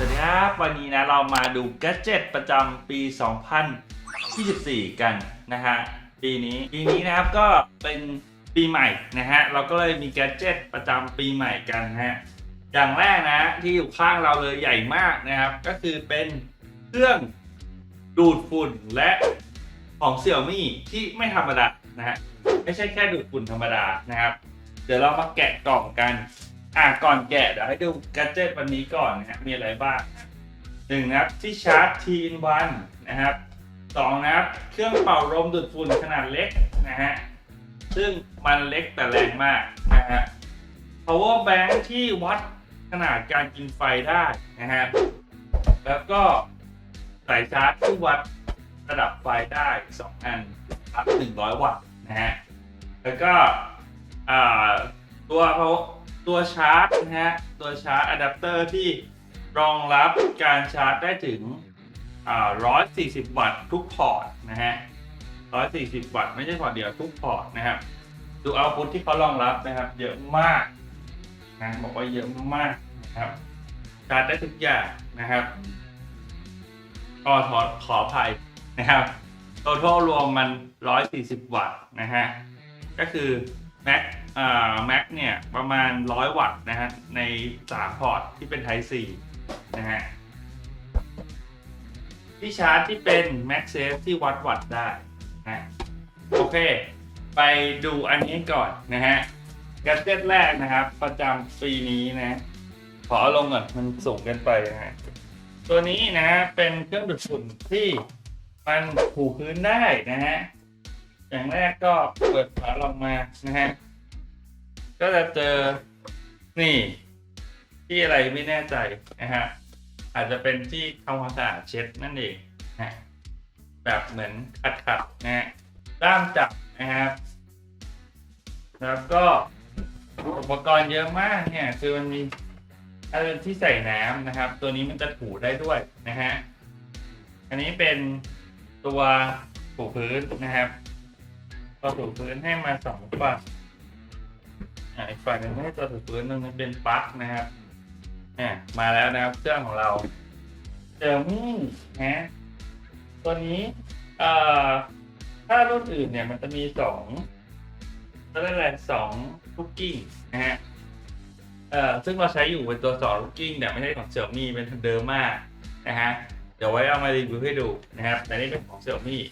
สวัสดีครับวันนี้นะเรามาดูแกดเจิตประจำปี 2024 กันนะฮะปีนี้ปีนี้นะครับก็เป็นปีใหม่นะฮะเราก็เลยมีแกดเจิตประจำปีใหม่กันนะฮะอย่างแรกนะที่อยู่ข้างเราเลยใหญ่มากนะครับ ก็คือเป็นเครื่องดูดฝุ่นและของเสี่ยวมี่ที่ไม่ธรรมดานะฮะไม่ใช่แค่ดูดฝุ่นธรรมดานะครับ เดี๋ยวเรามาแกะกล่องกัน อะก่อนแกะเดี๋ยวให้ดูกัจเจตวันนี้ก่อนนะฮะมีอะไรบ้างหนึ่งนะครับที่ชาร์จทีนวันนะครับสองนะครับเครื่องเป่าลมดูดฝุ่นขนาดเล็กนะฮะซึ่งมันเล็กแต่แรงมากนะฮะ power bank ที่วัดขนาดการกินไฟได้นะฮะแล้วก็สายชาร์จที่วัดระดับไฟได้สองอันรับ100 วัตต์นะฮะแล้วก็อ่าตัว power ตัวชาร์จนะฮะ ตัวชาร์จอะแดปเตอร์ที่รองรับการชาร์จได้ถึง 140 วัตต์ทุกพอร์ตนะฮะ 140 วัตต์ไม่ใช่พอร์ตเดียวทุกพอร์ตนะครับดูเอาพุทที่เขารองรับนะครับ เยอะมากนะบอกว่าเยอะมากนะครับชาร์จได้ทุกอย่างนะครับก็ขอขออภัยนะครับ total รวมมัน 140 วัตต์นะฮะ ก็คือ Mac อ่า Mac เนี่ยประมาณ 100 วัตต์นะฮะใน 3 พอร์ตที่เป็น Type C นะฮะที่ชาร์จที่เป็น MagSafe ที่วัดวัตต์ได้นะโอเค ไปดูอันนี้ก่อนนะฮะแกดเจ็ตแรกนะครับ ประจำปีนี้นะขอลงก่อนมันสูงเกินไปนะฮะตัวนี้นะเป็นเครื่องดูดฝุ่นที่มันถูพื้นได้นะฮะอย่างแรกก็เปิดฝาลงมานะฮะ ก็จะเจอนี่ ที่อะไรไม่แน่ใจนะฮะอาจจะเป็นที่ทำความสะอาดเช็ดนั่นเองนะแบบเหมือนขัดขัดนะฮะด้ามจับนะครับ แล้วก็อุปกรณ์เยอะมากเนี่ยคือมันมีอะไรที่ใส่น้ำนะครับ ตัวนี้มันจะถูได้ด้วยนะฮะอันนี้เป็นตัวถูพื้นนะครับตัวถูพื้นให้มาสองฝั่ง อีกฝั่งหนึงไม่ใช่ตัวถูพื้นตรงนั้นเป็นปลั๊กนะครับอ่ามาแล้วนะครับเครื่องของเราเจอมี่ฮะตัวนี้เอ่อถ้ารุ่นอื่นเนี่ยมันจะมีสองเขาเรียกอะสองลูกกิ้งนะฮะเอ่อซึ่งเราใช้อยู่เป็นตัวสองลูกกิ้งแต่ไม่ใช่ของเสี่ยมี่เป็นเดิมมากนะฮะเดี๋ยวไว้เอามารีวิวให้ดูนะครับแต่นี่เป็นของเสี่ยมี่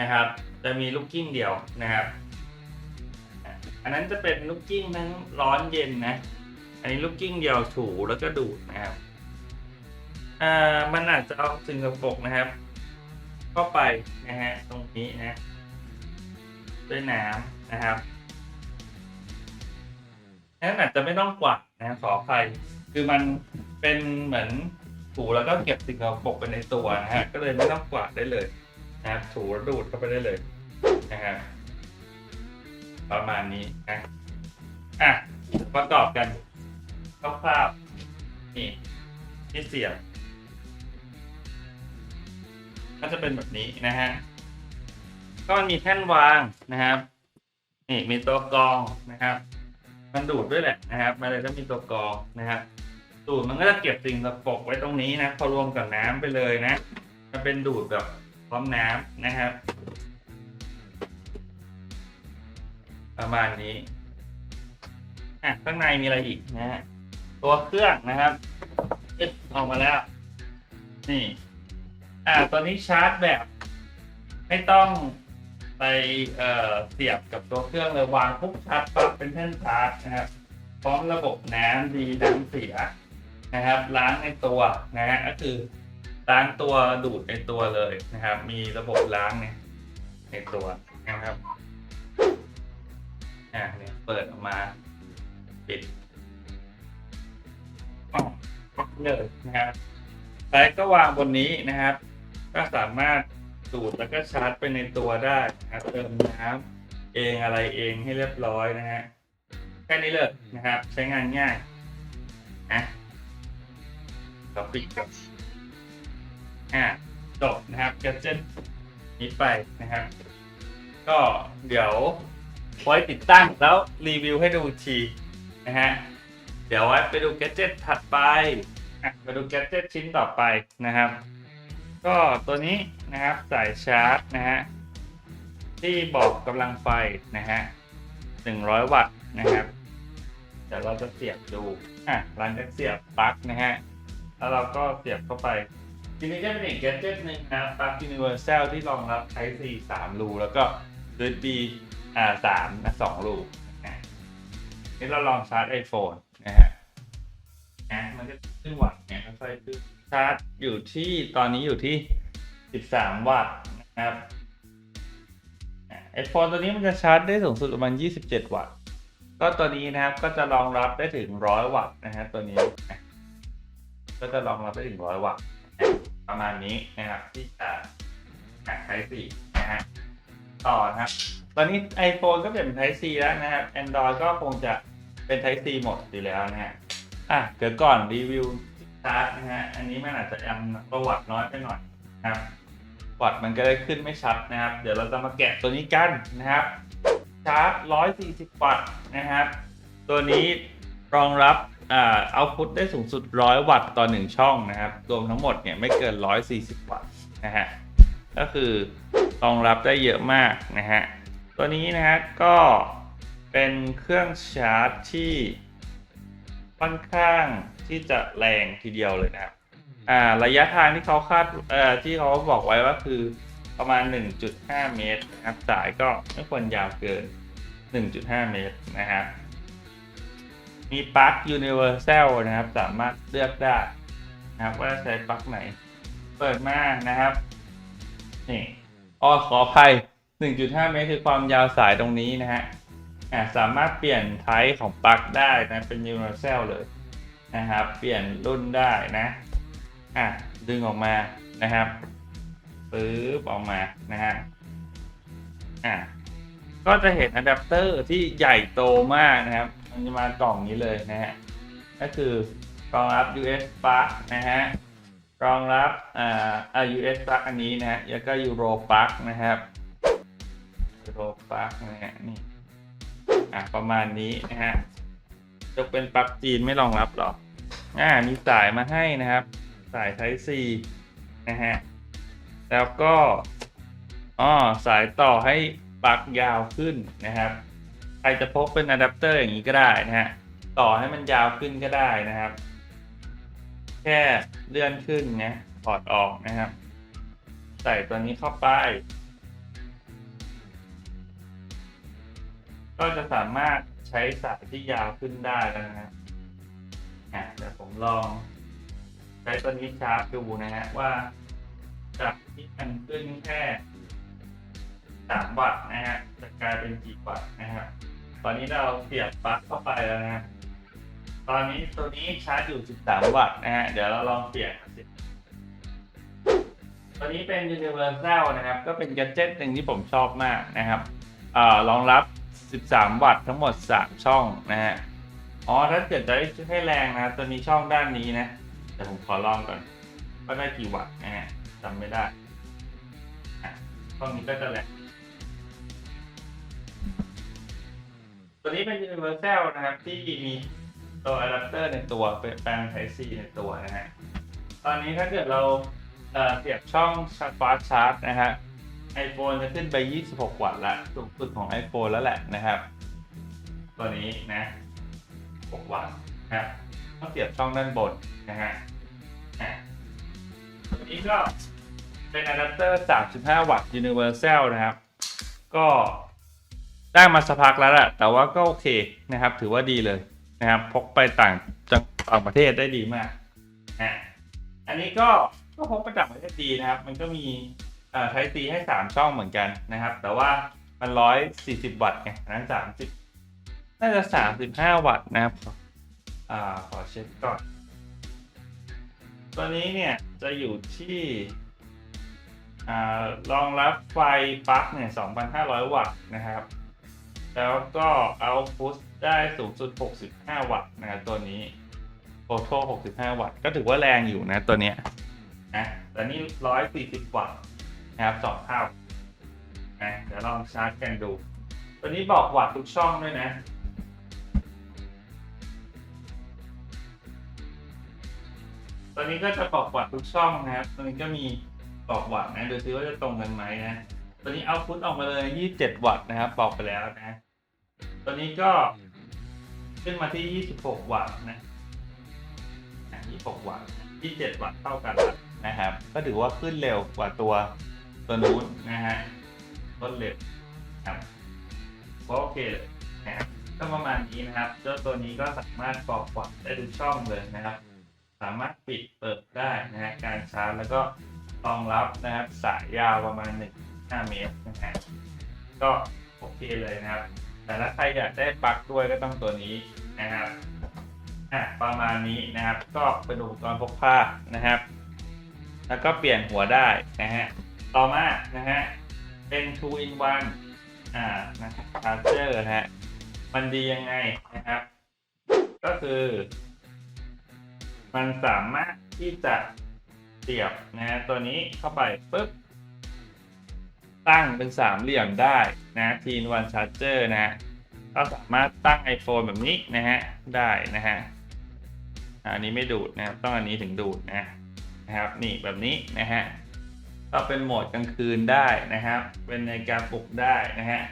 นะครับ จะมีลูกกิ้งเดียวนะครับ อันนั้นจะเป็นลูกกิ้งทั้งร้อนเย็นนะ อันนี้ลูกกิ้งเดียวถูแล้วก็ดูดนะครับอ่ามันอาจจะเอาสิ่งสกปรกนะครับ เข้าไปนะฮะตรงนี้นะด้วยน้ำนะครับนั้นอาจจะไม่ต้องกวาดนะขออภัยคือมันเป็นเหมือนถูแล้วก็เก็บสิ่งสกปรกไปในตัวนะฮะก็เลยไม่ต้องกวาดได้เลยนะครับถูแล้วดูดเข้าไปได้เลยนะครับ ประมาณนี้นะอะประกอบกันคร่าวๆนี่ที่เสียบก็จะเป็นแบบนี้นะฮะก็มันมีแท่นวางนะครับ นี่มีตัวกรองนะครับ มันดูดด้วยแหละนะครับมันเลยต้องมีตัวกรองนะครับดูดมันก็จะเก็บสิ่งสกปรกไว้ตรงนี้นะพอรวมกับน้ำไปเลยนะ มันเป็นดูดแบบพร้อมน้ำนะครับ ประมาณนี้อะข้างในมีอะไรอีกนะฮะตัวเครื่องนะครับอึดออกมาแล้ว นี่ อ่าตัวนี้ชาร์จแบบ ไม่ต้องไปเอ่อเสียบกับตัวเครื่องเลยวางปุ๊บชาร์จปั๊บเป็นแท่นชาร์จนะครับพร้อมระบบน้ำดีน้ำเสียนะครับ ล้างในตัวนะฮะก็คือล้างตัวดูดในตัวเลยนะครับ มีระบบล้างเนี่ยในตัวนะครับ อ่าเนี่ยเปิดออกมา ปิดอ๋อเลยนะครับสายก็วางบนนี้นะครับ ก็สามารถดูดแล้วก็ชาร์จไปในตัวได้นะครับเติมน้ำเองอะไรเองให้เรียบร้อยนะฮะแค่นี้เลยนะครับ ใช้งานง่ายนะเราปิดก่อนอ่าจบนะครับแกเจนนี้ไปนะครับ ก็เดี๋ยว ไว้ติดตั้งแล้วรีวิวให้ดูทีนะฮะ เดี๋ยวไว้ไปดูแกดเจ็ตถัดไปอะมาดูแกดเจ็ตชิ้นต่อไปนะครับ ก็ตัวนี้นะครับสายชาร์จนะฮะที่บอกกำลังไฟนะฮะ100 วัตต์นะครับเดี๋ยวเราจะเสียบดูอะหลังจากเสียบปลั๊กนะฮะแล้วเราก็เสียบเข้าไปทีนี้ก็เป็นอีกแกดเจ็ตหนึ่งนะปลั๊ก Universal ที่รองรับ Type C 3รูแล้วก็ USB อ่า3นะ2รูนะนี่เราลองชาร์จ iPhone นะฮะนะมันก็ขึ้นวัตต์เนี่ยค่อยๆขึ้นชาร์จอยู่ที่ตอนนี้อยู่ที่13วัตต์นะครับไอโฟนตัวนี้มันจะชาร์จได้สูงสุดประมาณ27วัตต์ก็ตัวนี้นะครับก็จะรองรับได้ถึง100วัตต์นะฮะตัวนี้ ก็จะรองรับได้ถึง100วัตต์ประมาณนี้นะครับที่จะใช้สี่นะฮะต่อนะครับ ตอนนี้ iPhone ก็เปลี่ยนเป็น Type C แล้วนะครับ Android ก็คงจะเป็น Type C หมดอยู่แล้วนะฮะอะเดี๋ยวก่อนรีวิวชาร์จนะฮะอันนี้มันอาจจะยังประวัติน้อยไปหน่อยนะครับวัตต์มันก็ได้ขึ้นไม่ชัดนะครับ เดี๋ยวเราจะมาแกะตัวนี้กันนะครับชาร์จ 140 วัตต์นะครับ ตัวนี้รองรับอ่าเอาพุทได้สูงสุด 100 วัตต์ต่อ 1 ช่องนะครับ รวมทั้งหมดเนี่ยไม่เกิน 140 วัตต์นะฮะก็คือรองรับได้เยอะมากนะฮะ ตัวนี้นะฮะก็เป็นเครื่องชาร์จที่ค่อนข้างที่จะแรงทีเดียวเลยนะครับอ่าระยะทางที่เขาคาดเอ่อที่เขาบอกไว้ว่าคือประมาณ 1.5 เมตรนะครับสายก็ไม่ควรยาวเกิน 1.5 เมตรนะครับมีปลั๊ก Universal นะครับ สามารถเลือกได้นะครับว่าใช้ปลั๊กไหน เปิดมานะครับ นี่อ๋อขออภัย 1.5 เมตรคือความยาวสายตรงนี้นะฮะอ่าสามารถเปลี่ยนไทป์ของปลั๊กได้นะเป็น Universal เลยนะครับเปลี่ยนรุ่นได้นะอะดึงออกมานะครับปึ๊บออกมานะฮะอะก็จะเห็นอะแดปเตอร์ที่ใหญ่โตมากนะครับ มันจะมากล่องนี้เลยนะฮะก็คือรองรับ US plug นะฮะรองรับอ่าอ่า US plug อันนี้นะฮะแล้วก็ Euro plug นะครับ Euro plug นะฮะนี่อะประมาณนี้นะฮะยกเป็นปลั๊กจีนไม่รองรับหรออ่ามีสายมาให้นะครับ สาย Type C นะฮะแล้วก็อ๋อสายต่อให้ปลั๊กยาวขึ้นนะครับ ใครจะพกเป็นอะแดปเตอร์อย่างนี้ก็ได้นะฮะต่อให้มันยาวขึ้นก็ได้นะครับ แค่เลื่อนขึ้นนะถอดออกนะครับ ใส่ตัวนี้เข้าไป ก็จะสามารถใช้สายที่ยาวขึ้นได้แล้วนะครับอะเดี๋ยวผมลองใช้ตัวนี้ชาร์จดูนะฮะว่าจากที่มันขึ้นแค่สามวัตต์นะฮะจะกลายเป็นกี่วัตต์นะฮะตอนนี้เราเสียบปลั๊กเข้าไปแล้วนะตอนนี้ตัวนี้ชาร์จอยู่ 13 วัตต์นะฮะ เดี๋ยวเราลองเปลี่ยนตัวนี้เป็น Universal นะครับ ก็เป็นแกดเจิตหนึ่งที่ผมชอบมากนะครับอรองรับ 13 วัตต์ทั้งหมด 3 ช่องนะฮะ อ๋อ ถ้าเกิดจะให้แรงนะตัวนี้ช่องด้านนี้นะเดี๋ยวผมขอลองก่อนว่าได้กี่วัตต์นะฮะจำไม่ได้ช่องนี้ก็จะแหลกตัวนี้เป็น Universal นะครับที่มีตัวอะแดปเตอร์ในตัวเป็นแปลง Type C ในตัวนะฮะ ตอนนี้ถ้าเกิดเราเอ่อเสียบช่องชาร์จฟาสชาร์จนะฮะ iPhone จะขึ้นไป 26 วัตต์ละสูงสุดของ iPhone แล้วแหละนะครับ ตัวนี้นะ 6 วัตต์นะครับต้องเสียบช่องด้านบนนะฮะอะตัวนี้ก็เป็นอะแดปเตอร์ 35 วัตต์ Universal นะครับ ก็ได้มาสักพักแล้วแหละแต่ว่าก็โอเคนะครับ ถือว่าดีเลยนะครับ พกไปต่างจังต่างประเทศได้ดีมากนะอันนี้ก็ก็พกไปต่างประเทศดีนะครับ มันก็มี ไทซีให้ 3 ช่องเหมือนกันนะครับ แต่ว่ามัน 140 วัตต์ไงอันนั้น30 น่าจะ 35 วัตต์นะครับอ่าขอเช็คก่อน ตัวนี้เนี่ย จะอยู่ที่อ่ารองรับไฟปลั๊กเนี่ย 2,500 วัตต์นะครับ แล้วก็เอาพุทได้สูงสุด 65 วัตต์นะครับตัวนี้โ o โ a l 65 วัตต์ ก็ถือว่าแรงอยู่นะตัวเนี้ยนะแต่นี่ 140 วัตต์ นะครับสองเท่านะเดี๋ยวลองชาร์จกันดู ตัวนี้บอกวัตต์ทุกช่องด้วยนะตอนนี้ก็จะบอกวัดทุกช่องนะครับตอนนี้ก็มีบอกวัดนะดูซิว่าจะตรงกันไหมนะตอนนี้เอาพุทออกมาเลย 27 วัตต์นะครับบอกไปแล้วนะตอนนี้ก็ขึ้นมาที่ 26 วัตต์นะอะ26 วัตต์27 วัตต์เท่ากันนะครับ ก็ถือว่าขึ้นเร็วกว่าตัว ตัวนู้นนะฮะรวดเร็วครับก็โอเคเลยนะครับก็ประมาณนี้นะครับเจ้าตัวนี้ก็สามารถบอกวัดได้ทุกช่องเลยนะครับ สามารถปิดเปิดได้นะฮะการชาร์จแล้วก็รองรับนะครับสายยาวประมาณ 1-5 เมตรนะฮะก็โอเคเลยนะครับ แต่ถ้าใครอยากได้ปลั๊กด้วยก็ต้องตัวนี้นะครับอะประมาณนี้นะครับ ก็เป็นอุปกรณ์พกพานะครับ แล้วก็เปลี่ยนหัวได้นะฮะ ต่อมานะฮะเป็น2 in 1อ่านะครับชาร์เจอร์นะฮะมันดียังไงนะครับ ก็คือ มันสามารถที่จะเสียบนะฮะตัวนี้เข้าไปปุ๊บตั้งเป็นสามเหลี่ยมได้นะทีนวันชาร์เจอร์นะฮะก็สามารถตั้ง iPhone แบบนี้นะฮะได้นะฮะอันนี้ไม่ดูดนะครับต้องอันนี้ถึงดูดนะนะครับนี่แบบนี้นะฮะ ก็เป็นโหมดกลางคืนได้นะครับ เป็นในการปลุกได้นะฮะ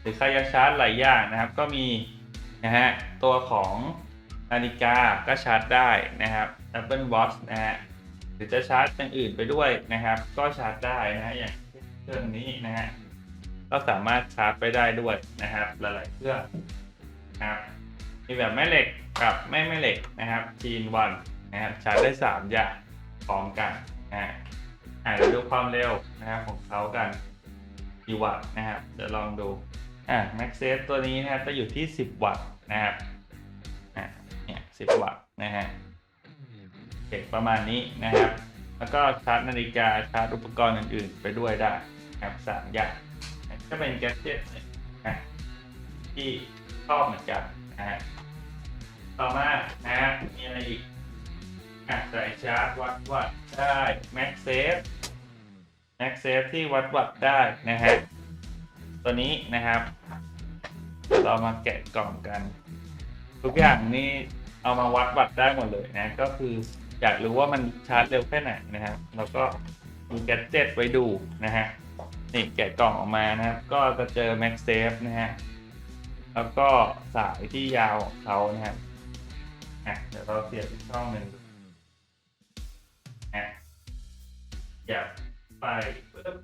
หรือใครจะชาร์จหลายอย่างนะครับ ก็มีนะฮะตัวของนาฬิกาก็ชาร์จได้นะครับ Apple Watch นะฮะหรือจะชาร์จอย่างอื่นไปด้วยนะครับ ก็ชาร์จได้นะฮะอย่างเครื่องนี้นะฮะก็สามารถชาร์จไปได้ด้วยนะครับ หลายๆเครื่องนะครับมีแบบแม่เหล็กกับไม่แม่เหล็กนะครับทีนวันนะครับชาร์จได้ 3 อย่างพร้อมกันนะฮะ อ่าเดี๋ยวดูความเร็วนะครับของเขากันกี่วัตต์นะครับเดี๋ยวลองดูอ่า Max s a f e ตัวนี้นะครับจะอยู่ที่ 10 วัตต์นะครับอ่าเนี่ย10 วัตต์นะฮะเก็บประมาณนี้นะครับ แล้วก็ชาร์จนาฬิกาชาร์จอุปกรณ์อื่น ๆ ไปด้วยได้ครับสามอย่างก็เป็นแกดเจ็ตนะที่ชอบเหมือนกันนะฮะต่อมานะฮะมีอะไรอีกอะสายชาร์จวัดวัดได้แม็กเซฟ Max Safe Max Safe ที่วัดวัดได้นะฮะตัวนี้นะครับ เรามาแกะกล่องกัน ทุกอย่างนี่เอามาวัดวัดได้หมดเลยนะ ก็คืออยากรู้ว่ามันชาร์จเร็วแค่ไหนนะครับแล้วก็มีแกดเจ็ตไว้ดูนะฮะนี่แกะกล่องออกมานะครับ ก็จะเจอ Max Safe นะฮะแล้วก็สายที่ยาวของเขานะครับอะเดี๋ยวเราเสียบอีกช่องหนึ่งอะเสียบ ไปปึ๊บ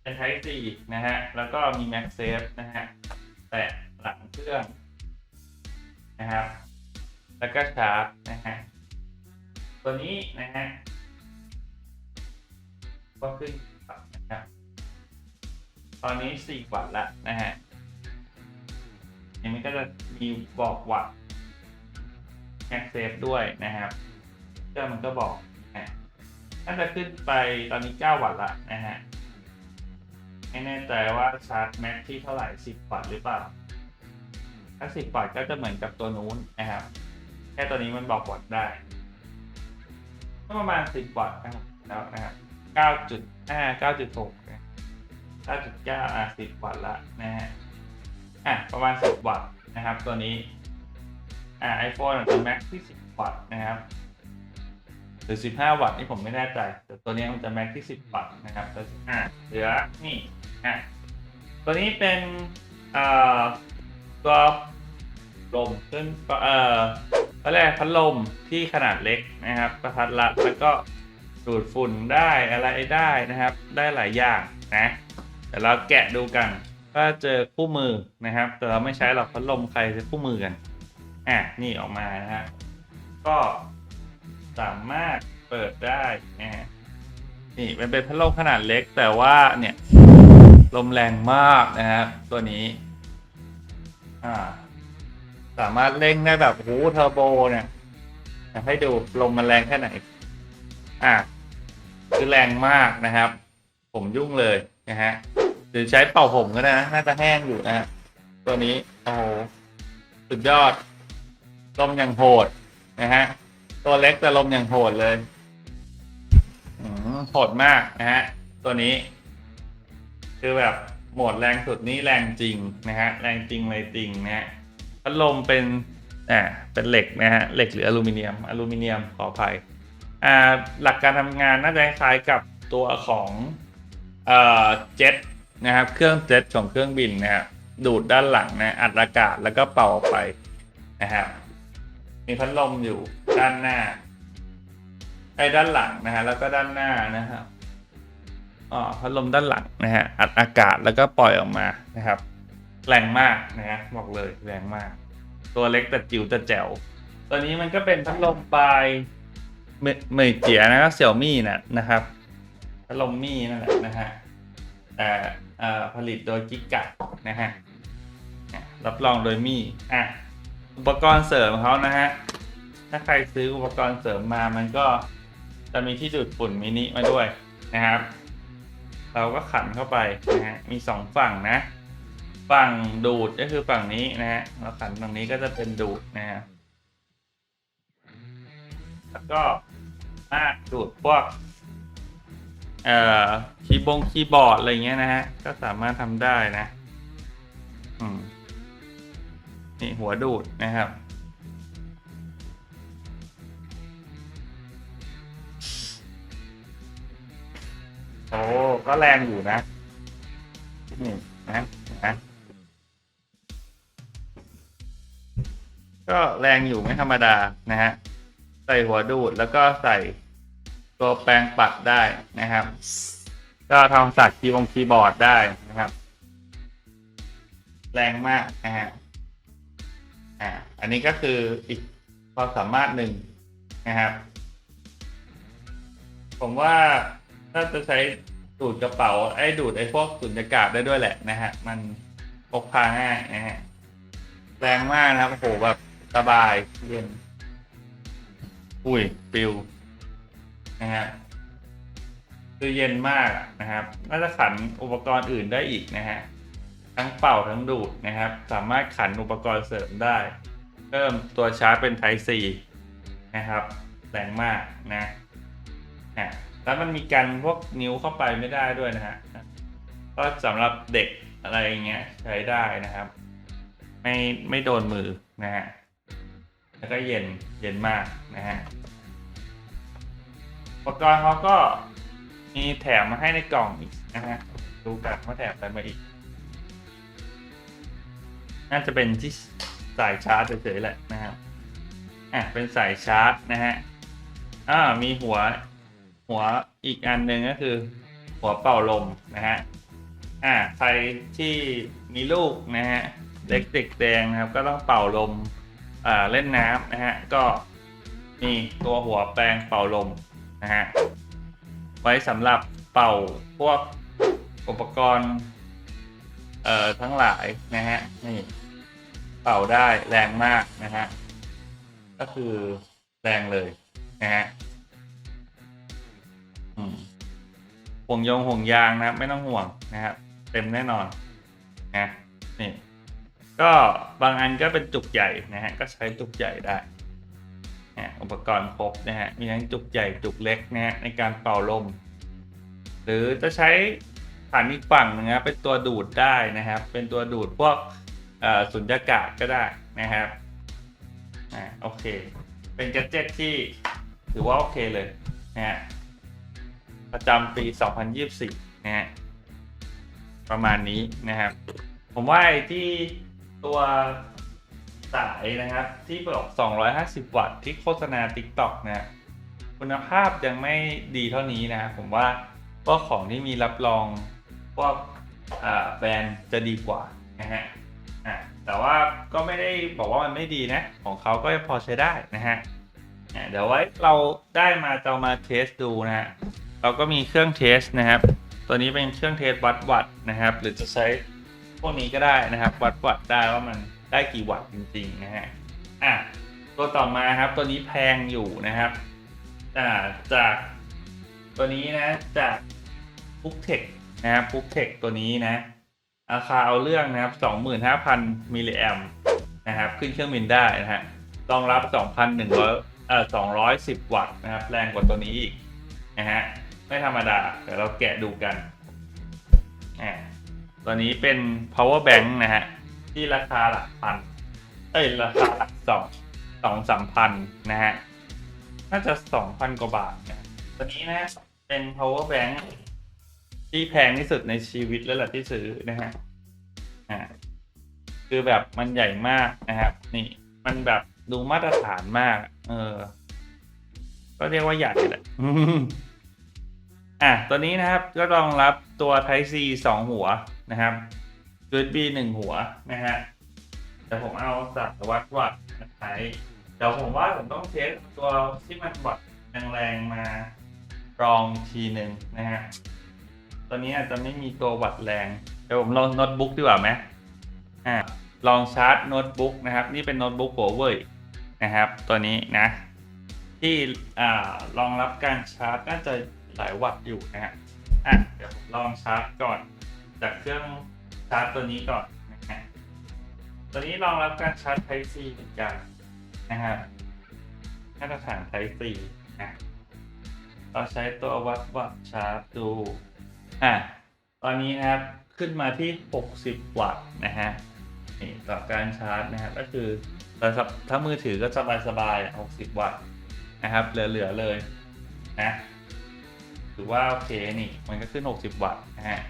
เป็น Type C นะฮะ แล้วก็มี Max Safe นะฮะ แตะหลังเครื่องนะครับ แล้วก็ชาร์จนะฮะ ตัวนี้นะฮะ ก็ขึ้นนะครับ ตอนนี้ 4 วัตต์ละนะฮะอันนี้ก็จะมีบอกวัตต์แม็กเซฟด้วยนะครับเครื่องมันก็บอก น่าจะขึ้นไปตอนนี้ 9 วัตต์ละนะฮะ ไม่แน่ใจว่าชาร์จแม็กที่เท่าไหร่ 10 วัตต์หรือเปล่า ถ้า 10 วัตต์ก็จะเหมือนกับตัวนู้นนะครับ แค่ตัวนี้มันบอกวัตต์ได้ ก็ประมาณ 10 วัตต์นะครับแล้วนะครับ 9.5 9.6 9.9อะ10 วัตต์ละนะฮะ อะประมาณ 10 วัตต์นะครับตัวนี้ อ่า iPhone จะแม็กที่ 10 วัตต์นะครับ หรือ 15 วัตต์นี่ผมไม่แน่ใจ แต่ตัวนี้มันจะแม็กที่ 10 วัตต์นะครับต่อะเหลือนี่อะตัวนี้เป็นตัวลมขึ้นเอ่อเขาเรียกพัดลมที่ขนาดเล็กนะครับ ประทัดรัดแล้วก็ดูดฝุ่นได้อะไรได้นะครับ ได้หลายอย่างนะเดี๋ยวเราแกะดูกันก็เจอคู่มือนะครับ แต่เราไม่ใช้หรอกพัดลมใครจะคู่มือกันอะนี่ออกมานะฮะก็ สามารถเปิดได้นะฮะนี่มันเป็นพัดลมขนาดเล็กแต่ว่าเนี่ยลมแรงมากนะครับตัวนี้ อ่า สามารถเร่งได้แบบโอ้เทอร์โบเนี่ยให้ดูลมมันแรงแค่ไหน อ่าคือแรงมากนะครับ ผมยุ่งเลยนะฮะหรือใช้เป่าผมก็ได้นะน่าจะแห้งอยู่นะฮะตัวนี้โอ้โหสุดยอดลมอย่างโหดนะฮะ ตัวเล็กแต่ลมอย่างโหดเลยอืมโหดมากนะฮะ ตัวนี้ คือแบบโหมดแรงสุดนี่แรงจริงนะฮะ แรงจริงเลยจริงนะฮะพัดลมเป็นอ่าเป็นเหล็กนะฮะ เหล็กหรืออลูมิเนียม อลูมิเนียมขออภัยอ่าหลักการทำงานน่าจะคล้ายกับตัวของเอ่อเจ็ตนะครับ เครื่องเจ็ตของเครื่องบินนะครับดูดด้านหลังนะอัดอากาศแล้วก็เป่าออกไปนะครับ มีพัดลมอยู่ด้านหน้าไอ้ด้านหลังนะฮะแล้วก็ด้านหน้านะครับอ๋อพัดลมด้านหลังนะฮะอัดอากาศแล้วก็ปล่อยออกมานะครับ แรงมากนะฮะบอกเลยแรงมาก ตัวเล็กแต่จิ๋วแต่แจ๋วตัวนี้มันก็เป็นพัดลมปลายเมเมยเจียนะครับเสี่ยวมี่นะนะครับพัดลมมี่นั่นแหละนะฮะแต่อ่อผลิตโดยกิกะนะฮะรับรองโดยมี่อะ อุปกรณ์เสริมเขานะฮะ ถ้าใครซื้ออุปกรณ์เสริมมามันก็จะมีที่ดูดฝุ่นมินิมาด้วยนะครับ เราก็ขันเข้าไปนะฮะ มีสองฝั่งนะ ฝั่งดูดก็คือฝั่งนี้นะฮะ เราขันฝั่งนี้ก็จะเป็นดูดนะฮะ แล้วก็มาดูดพวกเอ่อคีย์บงคีย์บอร์ดอะไรเงี้ยนะฮะ ก็สามารถทำได้นะ อืม นี่หัวดูดนะครับโอ้ก็แรงอยู่นะนี่นะนะก็แรงอยู่ไม่ธรรมดานะฮะใส่หัวดูดแล้วก็ใส่ตัวแปรงปัดได้นะครับ ก็ทำสักคีย์บงคีย์บอร์ดได้นะครับ แรงมากนะฮะ อ่าอันนี้ก็คืออีกความสามารถหนึ่งนะครับ ผมว่าถ้าจะใช้ดูดกระเป๋า ไอ้ดูดไอ้พวกสุญญากาศได้ด้วยแหละนะฮะ มันพกพาง่ายนะฮะ แรงมากนะครับโอ้โหแบบสบายเย็น อุ้ยปิวนะฮะคือเย็นมากนะครับ น่าจะขันอุปกรณ์อื่นได้อีกนะฮะ ทั้งเป่าทั้งดูดนะครับ สามารถขันอุปกรณ์เสริมได้เพิ่มตัวชาร์จเป็น Type C นะครับ แรงมากนะฮะแล้วมันมีกันพวกนิ้วเข้าไปไม่ได้ด้วยนะฮะก็สำหรับเด็กอะไรเงี้ยใช้ได้นะครับ ไม่ไม่โดนมือนะฮะแล้วก็เย็นเย็นมากนะฮะอุปกรณ์เขาก็มีแถมมาให้ในกล่องอีกนะฮะดูกันว่าแถมอะไรมาอีก น่าจะเป็นที่สายชาร์จเฉยๆแหละนะครับอะเป็นสายชาร์จนะฮะอ่ามีหัวหัวอีกอันหนึ่งก็คือ หัวเป่าลมนะฮะอ่าใครที่มีลูกนะฮะเด็กเด็กแดงนะครับ ก็ต้องเป่าลมอ่าเล่นน้ำนะฮะก็มีตัวหัวแปรงเป่าลมนะฮะไว้สำหรับเป่าพวกอุปกรณ์ เอ่อทั้งหลายนะฮะนี่เป่าได้แรงมากนะฮะก็คือแรงเลยนะฮะห่วงยงห่วงยางนะไม่ต้องห่วงนะครับเต็มแน่นอนนะนี่ก็บางอันก็เป็นจุกใหญ่นะฮะก็ใช้จุกใหญ่ได้นะอุปกรณ์ครบนะฮะมีทั้งจุกใหญ่จุกเล็กนะฮะในการเป่าลม หรือจะใช้ ฐานอีกฝั่งนึงนะเป็นตัวดูดได้นะครับ เป็นตัวดูดพวกสุญญากาศก็ได้นะครับอ่าโอเค เป็นแกดเจ็ตที่ถือว่าโอเคเลยนะฮะประจำปี 2024 นะฮะประมาณนี้นะครับ ผมว่าไอ้ที่ตัวสายนะครับ ที่บอก 250 วัตต์ที่โฆษณา TikTok นะคุณภาพยังไม่ดีเท่านี้นะผมว่าพวกของที่มีรับรอง พวกอ่าแบรนด์จะดีกว่านะฮะแต่ว่าก็ไม่ได้บอกว่ามันไม่ดีนะ ของเขาก็พอใช้ได้นะฮะเดี๋ยวไว้เราได้มาจะมาเทสดูนะฮะเราก็มีเครื่องเทสนะครับ ตัวนี้เป็นเครื่องเทสวัดวัตต์นะครับ หรือจะใช้พวกนี้ก็ได้นะครับ วัดวัตต์ได้ว่ามันได้กี่วัตต์จริงๆนะฮะอะตัวต่อมาครับตัวนี้แพงอยู่นะครับอ่าจากตัวนี้นะจากพุกเทค นะครับพุกเทคตัวนี้นะ ราคาเอาเรื่องนะครับ 25,000 มิลลิแอมนะครับ ขึ้นเครื่องบินได้นะฮะรองรับ 2,100เอ่อ210 วัตต์นะครับ แรงกว่าตัวนี้อีกนะฮะ ไม่ธรรมดา เดี๋ยวเราแกะดูกันอ่าตัวนี้เป็น power bank นะฮะ ที่ราคาหลักพัน เอ้ย ราคาหลักสองสองสามพันนะฮะ น่าจะสองพันกว่าบาทนะตัวนี้นะ เป็น power bank ที่แพงที่สุดในชีวิตแล้วแหละที่ซื้อนะฮะอ่าคือแบบมันใหญ่มากนะครับ นี่ มันแบบดูมาตรฐานมาก เออ ก็เรียกว่าใหญ่แหละอะตัวนี้นะครับก็รองรับตัว Type C สองหัวนะครับ USB หนึ่งหัวนะฮะแต่ผมเอาสับวัดวัดมาใช้เดี๋ยวผมว่าผมต้องเทสตัวที่มันวัดแรงๆมารองทีหนึ่งนะฮะ ตัวนี้อาจจะไม่มีตัววัดแรง เดี๋ยวผมลองโน้ตบุ๊กดีกว่าไหมอ่าลองชาร์จโน้ตบุ๊กนะครับ นี่เป็นโน้ตบุ๊กโ o เว่ยนะครับ ตัวนี้นะ ที่อ่ารองรับการชาร์จน่าจะหลายวัตต์อยู่นะฮะอะเดี๋ยวผมลองชาร์จก่อน จากเครื่องชาร์จตัวนี้ก่อนนะฮะตัวนี้รองรับการชาร์จ Type C เหมือนกันนะฮะมาตรฐาน Type C นะเราใช้ตัววัดวัตต์ชาร์จดู อะตอนนี้นะครับขึ้นมาที่ 60 วัตต์นะฮะนี่ต่อการชาร์จนะครับก็คือถ้ามือถือก็สบายสบายๆ60 วัตต์นะครับ เหลือๆเลยนะถือว่าโอเคนี่มันก็ขึ้น 60 วัตต์นะฮะ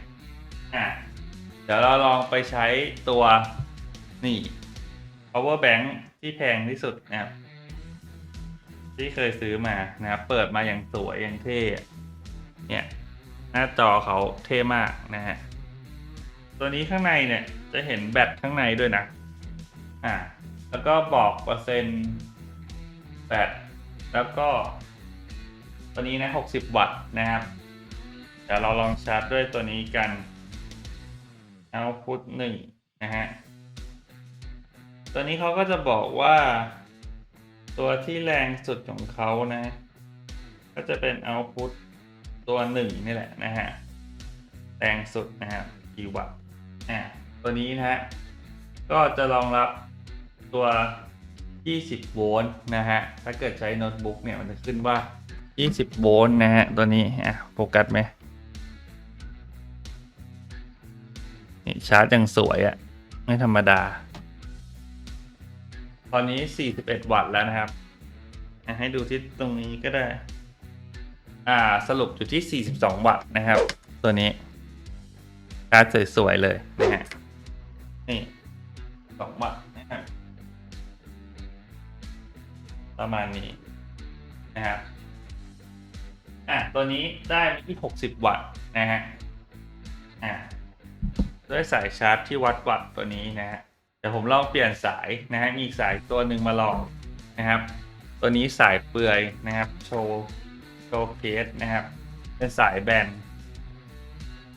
อะเดี๋ยวเราลองไปใช้ตัวนี่ power bank ที่แพงที่สุดนะครับที่เคยซื้อมานะครับ เปิดมาอย่างสวยอย่างเท่เนี่ย หน้าจอเขาเท่มากนะฮะ ตัวนี้ข้างในเนี่ยจะเห็นแบตข้างในด้วยนะ อ่า แล้วก็บอกเปอร์เซ็นต์แบต แล้วก็ ตัวนี้นะ 60 วัตต์นะครับ เดี๋ยวเราลองชาร์จด้วยตัวนี้กัน output หนึ่งนะฮะ ตัวนี้เขาก็จะบอกว่า ตัวที่แรงสุดของเขานะ ก็จะเป็น output ตัวหนึ่งนี่แหละนะฮะแรงสุดนะครับกี่วัตต์อ่าตัวนี้นะฮะก็จะรองรับตัว 20 โวลต์นะฮะ ถ้าเกิดใช้โน้ตบุ๊กเนี่ยมันจะขึ้นว่า 20 โวลต์นะฮะ ตัวนี้อะโฟกัสไหมนี่ชาร์จยังสวยอะ่ะ ไม่ธรรมดา ตอนนี้ 41 วัตต์แล้วนะครับ ให้ดูที่ตรงนี้ก็ได้ อ่าสรุปอยู่ที่ 42 วัตต์นะครับ ตัวนี้ชาร์จสวยๆเลยนะฮะนี่2วัตต์นะครับประมาณนี้นะครับอะตัวนี้ได้ที่ 60 วัตต์นะฮะอะด้วยสายชาร์จที่วัดวัตต์ตัวนี้นะฮะเดี๋ยวผมลองเปลี่ยนสายนะฮะมีสายตัวหนึ่งมาลองนะครับ ตัวนี้สายเปลือยนะครับ โชว์ โชว์เคสนะครับ เป็นสายแบน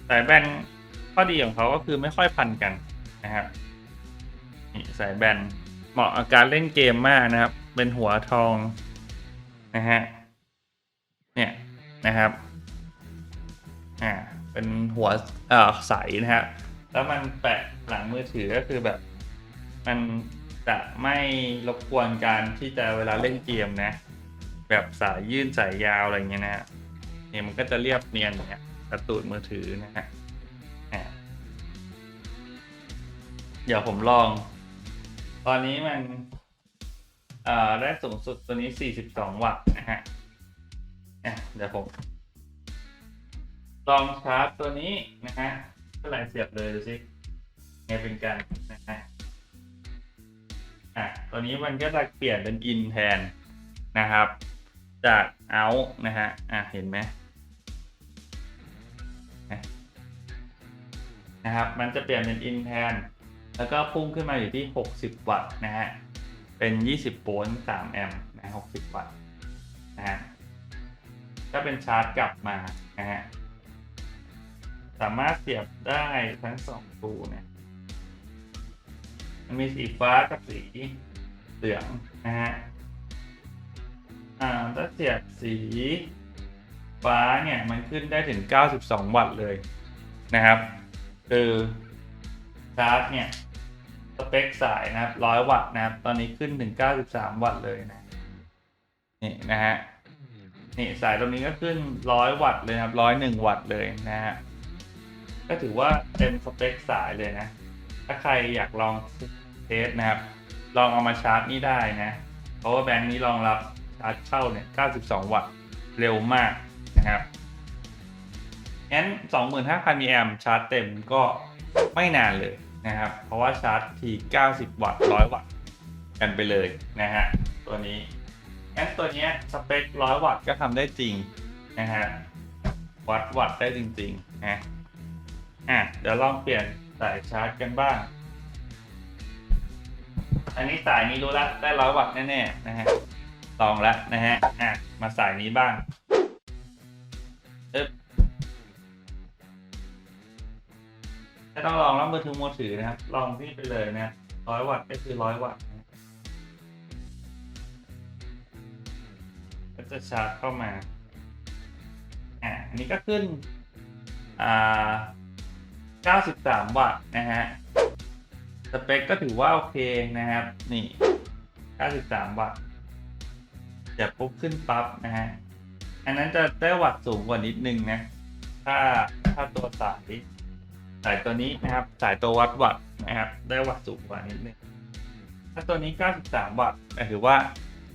สายแบนข้อดีของเขาก็คือไม่ค่อยพันกันนะครับนี่สายแบนเหมาะกับการเล่นเกมมากนะครับ เป็นหัวทองนะฮะเนี่ยนะครับอ่าเป็นหัวเอ่อใสนะฮะแล้วมันแปะหลังมือถือก็คือแบบ มันจะไม่รบกวนการที่จะเวลาเล่นเกมนะ แบบสายยื่นสายยาวอะไรเงี้ยนะฮะเนี่ยมันก็จะเรียบเนียนอย่างเงี้ยกระตูดมือถือนะฮะอ่าเดี๋ยวผมลอง ตอนนี้มันอ่อได้สูงสุดตัวนี้ 42 วัตต์นะฮะอะเดี๋ยวผม ลองชาร์จตัวนี้นะฮะเท่าไหร่เสียบเลยดูสิไงเป็นการนะฮะอะตัวนี้มันก็จะเปลี่ยนเป็นอินแทนนะครับ จากเอานะฮะ อะ เห็นไหมนะครับ มันจะเปลี่ยนเป็นอินแทน แล้วก็พุ่งขึ้นมาอยู่ที่ 60 วัตต์นะฮะ เป็น 20 โวลต์ 3 แอมป์นะ60 วัตต์นะฮะ ก็เป็นชาร์จกลับมานะฮะ สามารถเสียบได้ทั้งสองรูเนี่ยมันมีสีฟ้ากับสีเหลืองนะฮะ อ่าถ้าเสียบสีฟ้าเนี่ยมันขึ้นได้ถึง 92 วัตต์เลยนะครับ คือชาร์จเนี่ยสเปคสายนะครับ 100 วัตต์นะครับ ตอนนี้ขึ้นถึง 93 วัตต์เลยนะ นี่นะฮะ นี่สายตรงนี้ก็ขึ้น 100 วัตต์เลยครับ 101 วัตต์เลยนะฮะ ก็ถือว่าเต็มสเปคสายเลยนะ ถ้าใครอยากลองเทสนะครับ ลองเอามาชาร์จนี่ได้นะ power bank นี้รองรับ ชาร์จเข้าเนี่ย 92 วัตต์ เร็วมากนะครับงั้น 25,000มิลลิแอมชาร์จเต็มก็ไม่นานเลยนะครับ เพราะว่าชาร์จที 90 วัตต์ 100 วัตต์ กันไปเลยนะฮะ ตัวนี้งั้นตัวนี้สเปค 100 วัตต์ก็ทำได้จริงนะฮะ วัดวัตต์ได้จริงๆนะอะ เดี๋ยวลองเปลี่ยนสายชาร์จกันบ้าง อันนี้สายนี้รู้แล้วได้ร้อยวัตต์แน่ๆนะฮะ ลองแล้วนะฮะอะมาสายนี้บ้างถ้าต้องลองรับมือถือมือถือนะครับ ลองที่ไปเลยนะร้อยวัตต์ก็คือร้อยวัตต์ก็จะชาร์จเข้ามาอะอันนี้ก็ขึ้นอ่า93 วัตต์นะฮะสเปคก็ถือว่าโอเคนะครับ นี่ 93 วัตต์ เดี๋ยวปุ๊บขึ้นปั๊บนะฮะ อันนั้นจะได้วัตต์สูงกว่านิดนึงนะ ถ้าถ้าตัวสายสายตัวนี้นะครับ สายตัววัดวัตต์นะครับ ได้วัตต์สูงกว่านิดนึง ถ้าตัวนี้ 93 วัตต์ถือว่า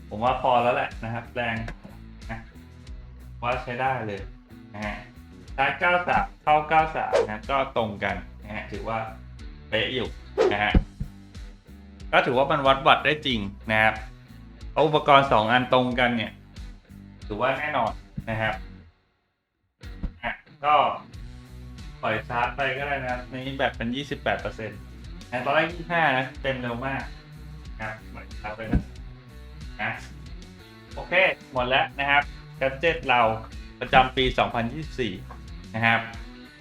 ผมว่าพอแล้วแหละนะครับ แรงนะว่าใช้ได้เลยนะฮะชา93 เข้า 93 นะก็ตรงกันนะฮะ ถือว่าเป๊ะอยู่นะฮะ ก็ถือว่ามันวัดวัตต์ได้จริงนะครับ เอาอุปกรณ์2อันตรงกันเนี่ยถือว่าแน่นอนนะครับก็ปล่อยชาร์จไปก็ได้นะครับในนี้แบบเป็น 28%นะตอนแรก25 นะ เต็มเร็วมากนะครับปล่อยชาร์จไปนะนะโอเค หมดแล้วนะครับกัจเจ็ตเราประจำปี 2024 นะครับ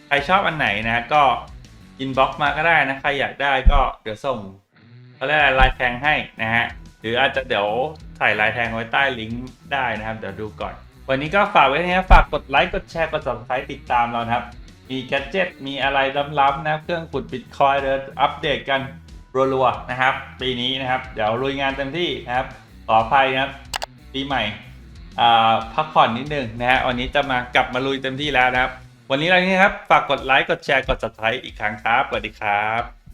ใครชอบอันไหนนะก็อินบ็อกซ์มาก็ได้นะ ใครอยากได้ก็เดี๋ยวส่งเขาเรียกอะไรลายแทงให้นะฮะ หรืออาจจะเดี๋ยว ใส่ลายแทงไว้ใต้ลิงก์ได้นะครับ เดี๋ยวดูก่อน วันนี้ก็ฝากไว้ที่นี้ฝากกดไลค์กดแชร์กด subscribe ติดตามเรานะครับ มีแกจิตมีอะไรล้ำๆนะเครื่องขุดบิตคอยเดินอัปเดตกันรัวๆนะครับ ปีนี้นะครับ เดี๋ยวลุยงานเต็มที่นะครับขออภัยนะครับปีใหม่พักผ่อนนิดนึงนะฮะวันนี้จะมากลับมาลุยเต็มที่แล้วนะครับ วันนี้เรานี้ครับ ฝากกดไลค์ กดแชร์ กด subscribe อีกครั้งครับ สวัสดีครับ